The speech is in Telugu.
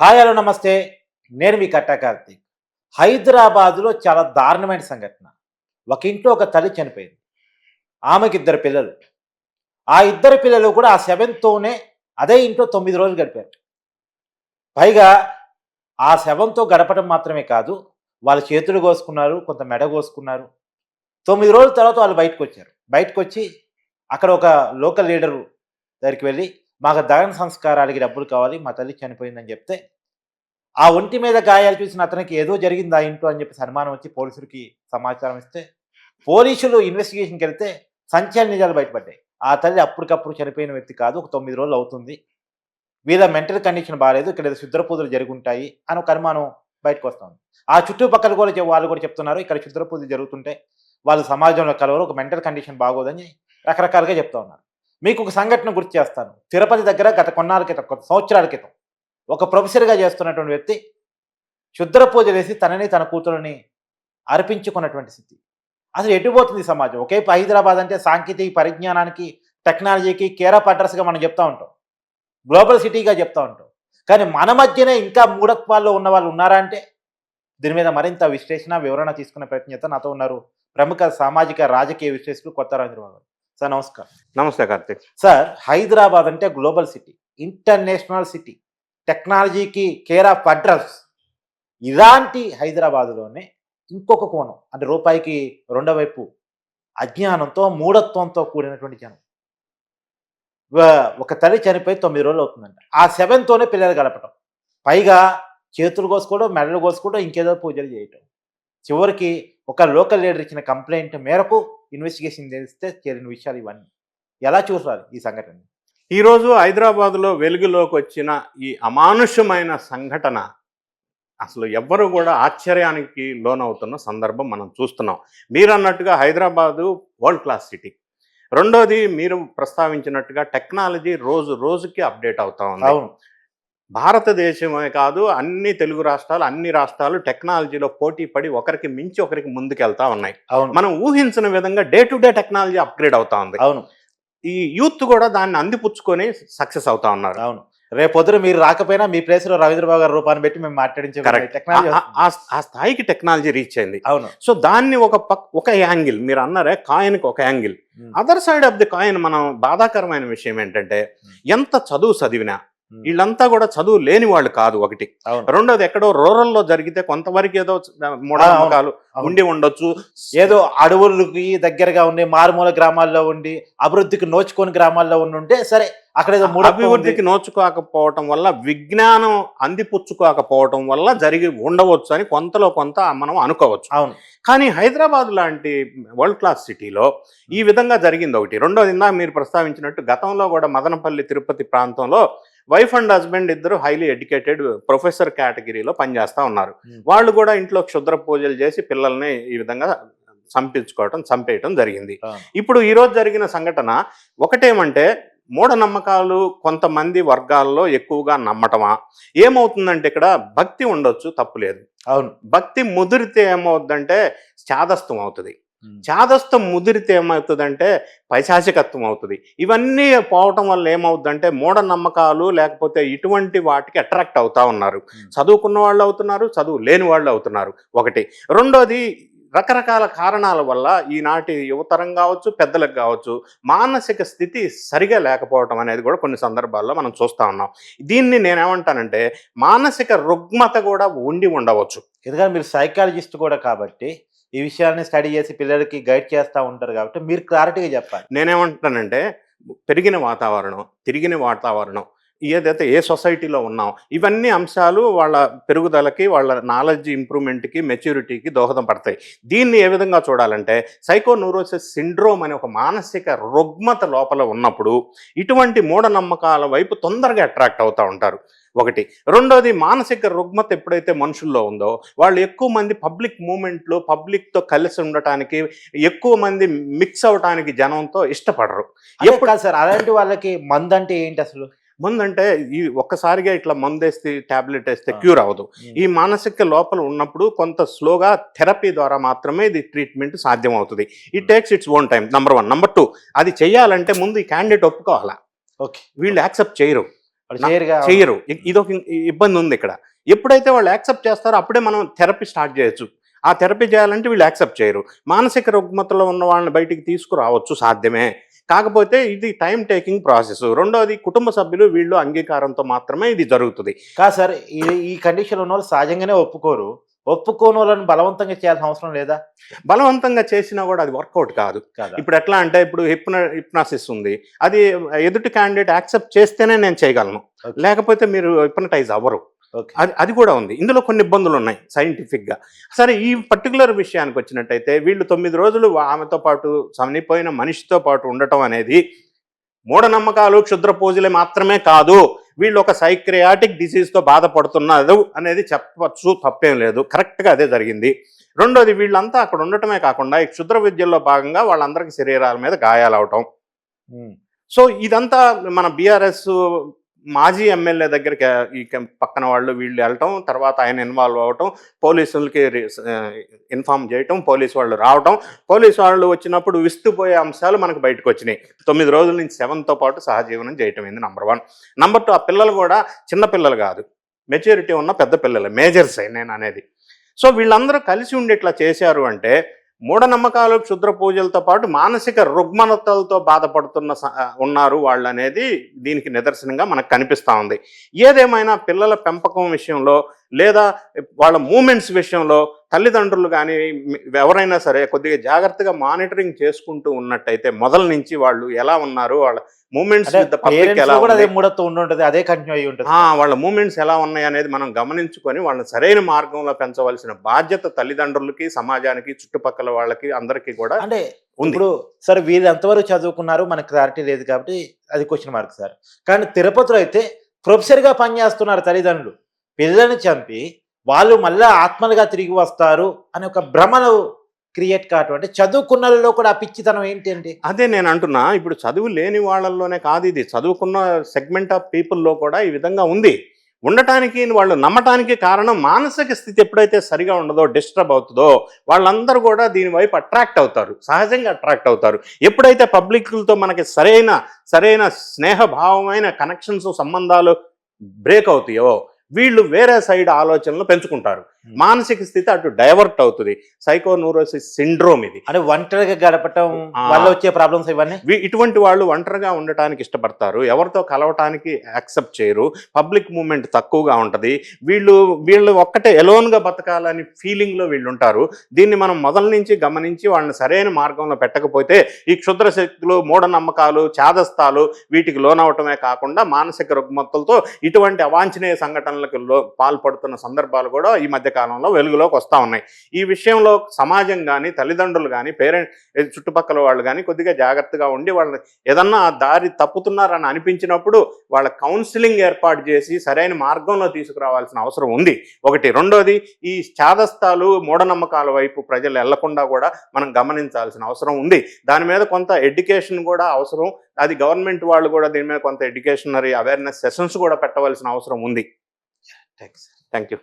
హాయ్ హలో నమస్తే. నేను మీ కట్టా కార్తీక్. హైదరాబాదులో చాలా దారుణమైన సంఘటన. ఒక ఇంట్లో ఒక తల్లి చనిపోయింది. ఆమెకి ఇద్దరు పిల్లలు. ఆ ఇద్దరు పిల్లలు కూడా ఆ శవంతోనే అదే ఇంట్లో తొమ్మిది రోజులు గడిపారు. పైగా ఆ శవంతో గడపడం మాత్రమే కాదు వాళ్ళ చేతులు కోసుకున్నారు కొంత మెడ కోసుకున్నారు. తొమ్మిది రోజుల తర్వాత వాళ్ళు బయటకు వచ్చారు బయటకు వచ్చి అక్కడ ఒక లోకల్ లీడరు దగ్గరికి వెళ్ళి మాకు దహన సంస్కారాలకి డబ్బులు కావాలి మా తల్లి చనిపోయిందని చెప్తే ఆ ఒంటి మీద గాయాలు చూసిన అతనికి ఏదో జరిగింది ఆ ఇంట్లో అని చెప్పి సన్మానం వచ్చి పోలీసులకి సమాచారం ఇస్తే పోలీసులు ఇన్వెస్టిగేషన్కి వెళ్తే సంచలన నిజాలు బయటపడ్డాయి. ఆ తల్లి అప్పటికప్పుడు చనిపోయిన వ్యక్తి కాదు ఒక తొమ్మిది రోజులు అవుతుంది. వీళ్ళ మెంటల్ కండిషన్ బాగాలేదు ఇక్కడ ఏదో శుద్ర పూజలు జరుగుంటాయి అని ఒక అనుమానం బయటకు వస్తుంది. ఆ చుట్టుపక్కల కూడా వాళ్ళు కూడా చెప్తున్నారు ఇక్కడ శుద్ర పూజలు జరుగుతుంటే వాళ్ళు సమాజంలో కలవరు ఒక మెంటల్ కండిషన్ బాగోదని రకరకాలుగా చెప్తా ఉన్నారు. మీకు ఒక సంఘటన గుర్తు చేస్తాను. తిరుపతి దగ్గర గత కొన్నాళ్ళ క్రితం కొద్ది సంవత్సరాల క్రితం ఒక ప్రొఫెసర్గా చేస్తున్నటువంటి వ్యక్తి క్షుద్ర పూజ చేసి తనని తన కూతురుని అర్పించుకున్నటువంటి స్థితి. అసలు ఎటుపోతుంది సమాజం? ఒకవైపు హైదరాబాద్ అంటే సాంకేతిక పరిజ్ఞానానికి టెక్నాలజీకి కేర్ ఆఫ్ అడ్రస్గా మనం చెప్తా ఉంటాం. గ్లోబల్ సిటీగా చెప్తా ఉంటాం. కానీ మన మధ్యనే ఇంకా మూఢత్వాల్లో ఉన్న వాళ్ళు ఉన్నారా అంటే దీని మీద మరింత విశ్లేషణ వివరణ తీసుకునే ప్రయత్నం చేస్తా నాతో ఉన్నారు ప్రముఖ సామాజిక రాజకీయ విశ్లేషకులు కొత్త రాజేంద్రబాబు సార్ నమస్కారం. నమస్తే కార్తీక్. సార్ హైదరాబాద్ అంటే గ్లోబల్ సిటీ ఇంటర్నేషనల్ సిటీ టెక్నాలజీకి కేర్ ఆఫ్ అడ్రస్. ఇలాంటి హైదరాబాదులోనే ఇంకొక కోణం అంటే రూపాయికి రెండో వైపు అజ్ఞానంతో మూఢత్వంతో కూడినటువంటి జనం. ఒక తల్లి చనిపోయి తొమ్మిది రోజులు అవుతుందంట. ఆ సెవెన్తోనే పిల్లలు గడపటం. పైగా చేతులు కోసుకోవడం మెడలు కోసుకోవడం ఇంకేదో పూజలు చేయటం. చివరికి ఒక లోకల్ లీడర్ ఇచ్చిన కంప్లైంట్ మేరకు ఇన్వెస్టిగేషన్ చేస్తే చేరిన విషయాలు ఇవన్నీ. ఎలా చూసారు ఈ సంఘటన? ఈరోజు హైదరాబాద్లో వెలుగులోకి వచ్చిన ఈ అమానుషమైన సంఘటన అసలు ఎవ్వరు కూడా ఆశ్చర్యానికి లోనవుతున్న సందర్భం మనం చూస్తున్నాం. మీరు అన్నట్టుగా హైదరాబాదు వరల్డ్ క్లాస్ సిటీ. రెండోది మీరు ప్రస్తావించినట్టుగా టెక్నాలజీ రోజు రోజుకి అప్డేట్ అవుతా ఉంది. భారతదేశమే కాదు అన్ని తెలుగు రాష్ట్రాలు అన్ని రాష్ట్రాలు టెక్నాలజీలో పోటీ పడి ఒకరికి మించి ఒకరికి ముందుకెళ్తా ఉన్నాయి. అవును. మనం ఊహించిన విధంగా day to day technology upgrade అవుతా ఉంది. అవును. ఈ యూత్ కూడా దాన్ని అందిపుచ్చుకొని సక్సెస్ అవుతా ఉన్నారు. అవును. రేపొద్దున మీరు రాకపోయినా మీ ప్లేస్లో రవీంద్రబాబు గారు రూపాన్ని పెట్టి మేము మాట్లాడించే టెక్నాలజీ ఆ స్థాయికి టెక్నాలజీ రీచ్ అయింది. అవును. సో దాన్ని ఒక పక్ ఒక యాంగిల్ మీరు అన్నారే కాయిన్కి ఒక angle. Other side of the coin మనం బాధాకరమైన విషయం ఏంటంటే ఎంత చదువు చదివినా వీళ్ళంతా కూడా చదువు లేని వాళ్ళు కాదు ఒకటి. రెండోది ఎక్కడో రూరల్లో జరిగితే కొంతవరకు ఏదో మూఢనమ్మకాలు అవును. ఉండి ఉండొచ్చు. ఏదో అడవులకి దగ్గరగా ఉండి మారుమూల గ్రామాల్లో ఉండి అభివృద్ధికి నోచుకొని గ్రామాల్లో ఉండి ఉంటే సరే అక్కడ ఏదో అభివృద్ధికి నోచుకోకపోవటం వల్ల విజ్ఞానం అందిపుచ్చుకోకపోవటం వల్ల జరిగి ఉండవచ్చు అని కొంతలో కొంత మనం అనుకోవచ్చు. అవును. కానీ హైదరాబాద్ లాంటి వరల్డ్ క్లాస్ సిటీలో ఈ విధంగా జరిగింది ఒకటి. రెండోది ఇందాక మీరు ప్రస్తావించినట్టు గతంలో కూడా మదనపల్లి తిరుపతి ప్రాంతంలో వైఫ్ అండ్ హస్బెండ్ ఇద్దరు హైలీ ఎడ్యుకేటెడ్ ప్రొఫెసర్ కేటగిరీలో పనిచేస్తా ఉన్నారు. Hmm. వాళ్ళు కూడా ఇంట్లో క్షుద్ర పూజలు చేసి పిల్లల్ని ఈ విధంగా చంపించుకోవటం చంపేయటం జరిగింది. ఇప్పుడు ఈరోజు జరిగిన సంఘటన ఒకటేమంటే మూఢనమ్మకాలు కొంతమంది వర్గాల్లో ఎక్కువగా నమ్మటమా? ఏమవుతుందంటే ఇక్కడ భక్తి ఉండొచ్చు తప్పులేదు అవును. భక్తి ముదిరితే ఏమవుతుందంటే చాదస్తం అవుతుంది. చాదస్తం ముదిరితే ఏమవుతుందంటే పైశాచికత్వం అవుతుంది. ఇవన్నీ పోవటం వల్ల ఏమవుతుందంటే మూఢనమ్మకాలు లేకపోతే ఇటువంటి వాటికి అట్రాక్ట్ అవుతా ఉన్నారు. చదువుకున్న వాళ్ళు అవుతున్నారు చదువు లేని వాళ్ళు అవుతున్నారు. ఒకటి. రెండోది రకరకాల కారణాల వల్ల ఈనాటి యువతరం కావచ్చు పెద్దలకు కావచ్చు మానసిక స్థితి సరిగా లేకపోవటం అనేది కూడా కొన్ని సందర్భాల్లో మనం చూస్తా ఉన్నాం. దీన్ని నేనేమంటానంటే మానసిక రుగ్మత కూడా ఉండి ఉండవచ్చు. ఎందుకంటే మీరు సైకాలజిస్ట్ కూడా కాబట్టి ఈ విషయాన్ని స్టడీ చేసి పిల్లలకి గైడ్ చేస్తూ ఉంటారు కాబట్టి మీరు క్లారిటీగా చెప్పాలి. నేనేమంటానంటే పెరిగిన వాతావరణం తిరిగిన వాతావరణం ఏదైతే ఏ సొసైటీలో ఉన్నాం ఇవన్నీ అంశాలు వాళ్ళ పెరుగుదలకి వాళ్ళ నాలెడ్జ్ ఇంప్రూవ్మెంట్కి మెచ్యూరిటీకి దోహదం పడతాయి. దీన్ని ఏ విధంగా చూడాలంటే సైకోన్యూరోసిస్ సిండ్రోమ్ అనే ఒక మానసిక రుగ్మత లోపల ఉన్నప్పుడు ఇటువంటి మూఢనమ్మకాల వైపు తొందరగా అట్రాక్ట్ అవుతూ ఉంటారు. ఒకటి. రెండోది మానసిక రుగ్మత ఎప్పుడైతే మనుషుల్లో ఉందో వాళ్ళు ఎక్కువ మంది పబ్లిక్ మూమెంట్లో పబ్లిక్తో కలిసి ఉండటానికి ఎక్కువ మంది మిక్స్ అవటానికి జనంతో ఇష్టపడరు. ఎప్పుడు సార్ అలాంటి వాళ్ళకి మందు అంటే ఏంటి అసలు? ముందంటే ఈ ఒక్కసారిగా ఇట్లా మందేస్తే టాబ్లెట్ వేస్తే. క్యూర్ అవ్వదు. ఈ మానసిక లోపల ఉన్నప్పుడు కొంత స్లోగా థెరపీ ద్వారా మాత్రమే ఇది ట్రీట్మెంట్ సాధ్యం అవుతుంది it takes its own time number one number two అది చేయాలంటే ముందు ఈ క్యాండిడేట్ ఒప్పుకోవాలా. ఓకే. వీళ్ళు యాక్సెప్ట్ చేయరు. ఇ- ఇదొక ఇబ్బంది ఉంది ఇక్కడ. ఎప్పుడైతే వాళ్ళు యాక్సెప్ట్ చేస్తారో అప్పుడే మనం థెరపీ స్టార్ట్ చేయొచ్చు. ఆ థెరపీ చేయాలంటే వీళ్ళు యాక్సెప్ట్ చేయరు. మానసిక రుగ్మతలో ఉన్న వాళ్ళని బయటికి తీసుకురావచ్చు సాధ్యమే. కాకపోతే ఇది టైం టేకింగ్ ప్రాసెస్ రెండోది కుటుంబ సభ్యులు వీళ్ళు అంగీకారంతో మాత్రమే ఇది జరుగుతుంది. కాదు సార్ ఈ ఈ కండిషన్ ఉన్న వాళ్ళు సహజంగానే ఒప్పుకోరు. ఒప్పుకోని వాళ్ళని బలవంతంగా చేయాల్సిన అవసరం లేదా? బలవంతంగా చేసినా కూడా అది వర్కౌట్ కాదు. ఇప్పుడు ఎట్లా అంటే ఇప్పుడు హిప్న హిప్నాసిస్ ఉంది. అది ఎదుటి క్యాండిడేట్ యాక్సెప్ట్ చేస్తేనే నేను చేయగలను. లేకపోతే మీరు హిప్నటైజ్ అవ్వరు. అది అది కూడా ఉంది. ఇందులో కొన్ని ఇబ్బందులు ఉన్నాయి సైంటిఫిక్గా. సరే ఈ పర్టికులర్ విషయానికి వచ్చినట్టయితే వీళ్ళు తొమ్మిది రోజులు ఆమెతో పాటు చనిపోయిన మనిషితో పాటు ఉండటం అనేది మూఢనమ్మకాలు క్షుద్ర పూజలే మాత్రమే కాదు. వీళ్ళు ఒక సైక్రియాటిక్ డిసీజ్తో బాధపడుతున్నారు అనేది చెప్పచ్చు తప్పేం లేదు. కరెక్ట్గా అదే జరిగింది. రెండోది వీళ్ళంతా అక్కడ ఉండటమే కాకుండా ఈ క్షుద్ర విద్యల్లో భాగంగా వాళ్ళందరికీ శరీరాల మీద గాయాలు అవటం ఉమ్. సో ఇదంతా మన బీఆర్ఎస్ మాజీ ఎమ్మెల్యే దగ్గరికి ఈ పక్కన వాళ్ళు వీళ్ళు వెళ్ళటం తర్వాత ఆయన ఇన్వాల్వ్ అవ్వటం పోలీసులకి ఇన్ఫామ్ చేయటం పోలీసు వాళ్ళు రావటం. పోలీసు వాళ్ళు వచ్చినప్పుడు విస్తుపోయే అంశాలు మనకు బయటకు వచ్చినాయి. తొమ్మిది రోజుల నుంచి సెవెన్తో పాటు సహజీవనం చేయటం ఏంది నంబర్ వన్. నంబర్ టూ ఆ పిల్లలు కూడా చిన్నపిల్లలు కాదు. మెచ్యూరిటీ ఉన్న పెద్ద పిల్లలు. మేజర్స్ నేను అనేది. సో వీళ్ళందరూ కలిసి ఉండేట్లా చేశారు అంటే మూఢనమ్మకాలు క్షుద్ర పూజలతో పాటు మానసిక రుగ్మతలతో బాధపడుతున్న స- ఉన్నారు వాళ్ళు అనేది దీనికి నిదర్శనంగా మనకు కనిపిస్తూ ఉంది. ఏదేమైనా పిల్లల పెంపకం విషయంలో లేదా వాళ్ళ మూమెంట్స్ విషయంలో తల్లిదండ్రులు కానీ ఎవరైనా సరే కొద్దిగా జాగ్రత్తగా మానిటరింగ్ చేసుకుంటూ ఉన్నట్టయితే మొదల నుంచి వాళ్ళు ఎలా ఉన్నారు వాళ్ళ మూమెంట్స్ అదే ఉంటుంది కంటిన్యూ అయ్యి ఉంటుంది. వాళ్ళ మూమెంట్స్ ఎలా ఉన్నాయి అనేది మనం గమనించుకొని వాళ్ళని సరైన మార్గంలో పెంచవలసిన బాధ్యత తల్లిదండ్రులకి సమాజానికి చుట్టుపక్కల వాళ్ళకి అందరికీ కూడా అంటే ఇప్పుడు సార్ వీళ్ళు ఎంతవరకు చదువుకున్నారు మనకు క్లారిటీ లేదు కాబట్టి అది క్వశ్చన్ మార్క్ సార్. కానీ తిరుపతిలో అయితే ప్రొఫెసర్గా పనిచేస్తున్నారు తల్లిదండ్రులు. పిల్లల్ని చంపి వాళ్ళు మళ్ళీ ఆత్మలుగా తిరిగి వస్తారు అనే ఒక భ్రమను క్రియేట్ కావటం. అంటే చదువుకున్నలో కూడా ఆ పిచ్చితనం ఏంటి అదే నేను అంటున్నా ఇప్పుడు చదువు లేని వాళ్ళల్లోనే కాదు ఇది. చదువుకున్న సెగ్మెంట్ ఆఫ్ పీపుల్లో కూడా ఈ విధంగా ఉంది. ఉండటానికి వాళ్ళు నమ్మటానికి కారణం మానసిక స్థితి ఎప్పుడైతే సరిగా ఉండదో డిస్టర్బ్ అవుతుందో వాళ్ళందరూ కూడా దీని వైపు అట్రాక్ట్ అవుతారు. సహజంగా అట్రాక్ట్ అవుతారు. ఎప్పుడైతే పబ్లిక్లతో మనకి సరైన సరైన స్నేహభావమైన కనెక్షన్స్ సంబంధాలు బ్రేక్ అవుతాయో వీళ్ళు వేరే సైడ్ ఆలోచనలు పెంచుకుంటారు. మానసిక స్థితి అటు డైవర్ట్ అవుతుంది. సైకోన్యూరోసిస్ సిండ్రోమ్ ఇది. అంటే ఒంటరిగా గడపటం. వల్ల వచ్చే ప్రాబ్లమ్స్ ఇవన్నీ? ఇటువంటి వాళ్ళు ఒంటరిగా ఉండటానికి ఇష్టపడతారు. ఎవరితో కలవటానికి యాక్సెప్ట్ చేయరు. పబ్లిక్ మూమెంట్ తక్కువగా ఉంటుంది. వీళ్ళు వీళ్ళు ఒక్కటే ఎలోన్గా బతకాలని ఫీలింగ్లో వీళ్ళు ఉంటారు. దీన్ని మనం మొదల నుంచి గమనించి వాళ్ళని సరైన మార్గంలో పెట్టకపోతే ఈ క్షుద్ర శక్తులు మూఢనమ్మకాలు చాదస్తాలు వీటికి లోనవటమే కాకుండా మానసిక రుగ్మతలతో ఇటువంటి అవాంఛనీయ సంఘటనలకు పాల్పడుతున్న సందర్భాలు కూడా ఈ మధ్య కాలంలో వెలుగులోకి వస్తూ ఉన్నాయి. ఈ విషయంలో సమాజం కానీ తల్లిదండ్రులు కానీ పేరెంట్ చుట్టుపక్కల వాళ్ళు కానీ కొద్దిగా జాగ్రత్తగా ఉండి వాళ్ళని ఏదన్నా దారి తప్పుతున్నారని అనిపించినప్పుడు వాళ్ళ కౌన్సిలింగ్ ఏర్పాటు చేసి సరైన మార్గంలో తీసుకురావాల్సిన అవసరం ఉంది. ఒకటి. రెండోది ఈ చాదస్తాలు మూఢనమ్మకాల వైపు ప్రజలు వెళ్ళకుండా కూడా మనం గమనించాల్సిన అవసరం ఉంది. దాని మీద కొంత ఎడ్యుకేషన్ కూడా అవసరం. అది గవర్నమెంట్ వాళ్ళు కూడా దీని మీద కొంత ఎడ్యుకేషనరీ అవేర్నెస్ సెషన్స్ కూడా పెట్టవలసిన అవసరం ఉంది. Thanks thank you